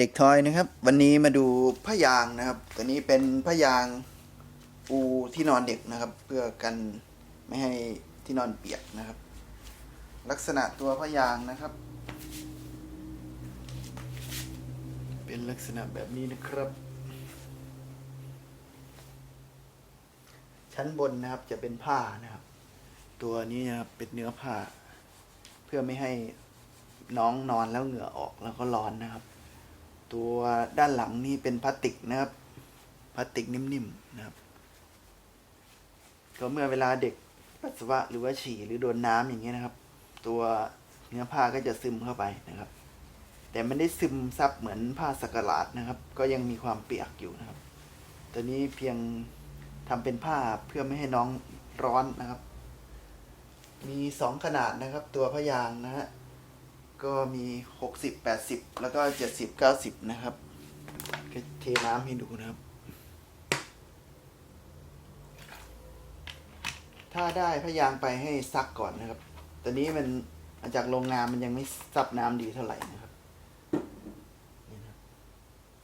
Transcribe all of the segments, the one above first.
เด็กทอยนะครับ วันนี้มาดูผ้ายางนะครับ ตัวนี้เป็นผ้ายางปูที่นอนเด็กนะครับ เพื่อกันไม่ให้ที่นอนเปียกนะครับ ลักษณะตัวผ้ายางนะครับ เป็นลักษณะแบบนี้นะครับ ชั้นบนนะครับจะเป็นผ้านะครับ ตัวนี้นะครับเป็นเนื้อผ้า เพื่อไม่ให้น้องนอนแล้วเหงื่อออกแล้วก็ร้อนนะครับ ตัวด้านหลังนี่เป็นพลาสติกนะครับพลาสติกนิ่มๆนะครับ ก็เมื่อเวลาเด็กปัสสาวะหรือว่าฉี่หรือโดนน้ำอย่างเงี้ยนะครับ ตัวเนื้อผ้าก็จะซึมเข้าไปนะครับ แต่ไม่ได้ซึมซับเหมือนผ้าสกหลาดนะครับ ก็ยังมีความเปียกอยู่นะครับ ตัวนี้เพียงทำเป็นผ้าเพื่อไม่ให้น้องร้อนนะครับ มีสองขนาดนะครับ ตัวพยางนะฮะ ก็มีหกสิบแปดสิบแล้วก็เจ็ดสิบเก้าสิบนะครับ ก็เทน้ำให้ดูนะครับ ถ้าได้พยางไปให้ซักก่อนนะครับ ตอนนี้มันมาจากโรงงานมันยังไม่ซับน้ำดีเท่าไหร่นะครับน,น,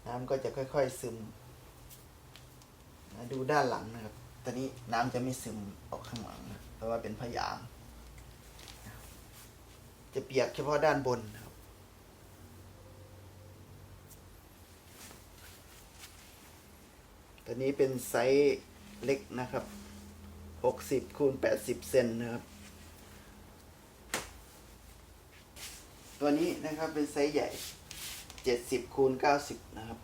น้ำก็จะค่อย ๆซึม ดูด้านหลังนะครับ ตอนนี้น้ำจะไม่ซึมออกข้างหลังนะเพราะว่าเป็นพยาง จะเปียกเฉพาะด้านบนนะครับ ตัวนี้เป็นไซส์เล็กนะครับหกสิบคูณแปดสิบเซนนะครับ ตัวนี้นะครับเป็นไซส์ใหญ่เจ็ดสิบคูณเก้าสิบนะครับ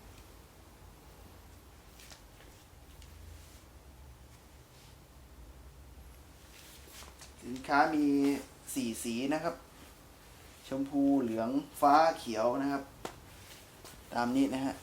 สินค้ามีสี่สีนะครับ ชมพูเหลืองฟ้าเขียวนะครับ ตามนี้นะฮะ